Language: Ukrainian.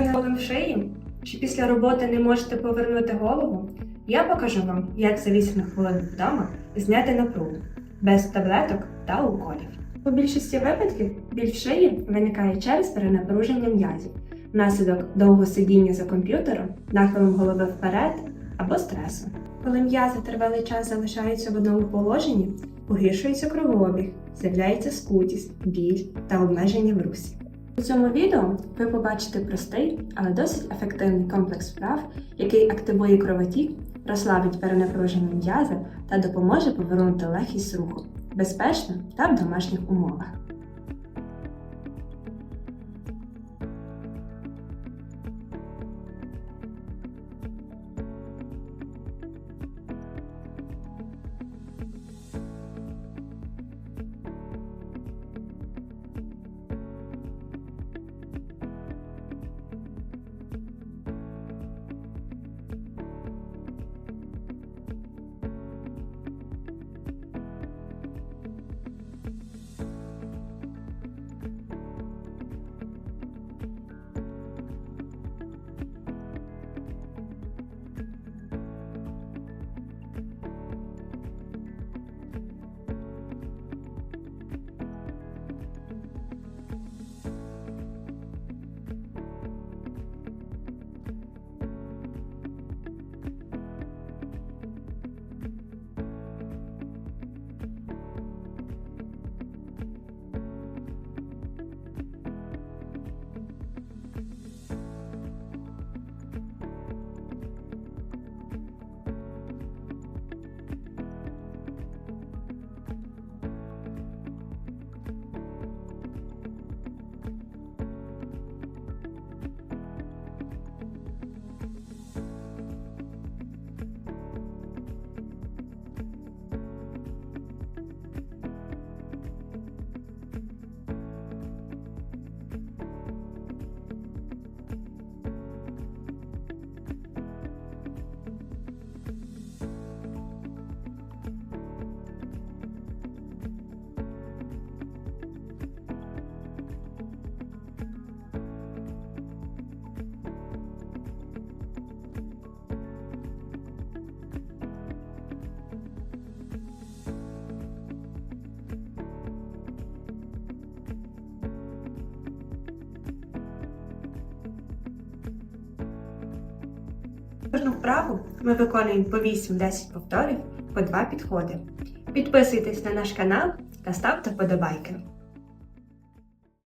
не болем шиї? Чи після роботи не можете повернути голову? Я покажу вам, як за 8 хвилин вдома зняти напругу без таблеток та уколів. У більшості випадків біль в шиї виникає через перенапруження м'язів, внаслідок довгого сидіння за комп'ютером, нахилом голови вперед або стресу. Коли м'язи тривалий час залишаються в одному положенні, погіршується кровообіг, з'являється скутість, біль та обмеження в русі. У цьому відео ви побачите простий, але досить ефективний комплекс вправ, який активує кровотік, розслабить перенапруження м'яза та допоможе повернути легкість руху безпечно та в домашніх умовах. Кожну вправу ми виконуємо по 8-10 повторів по 2 підходи. Підписуйтесь на наш канал та ставте вподобайки.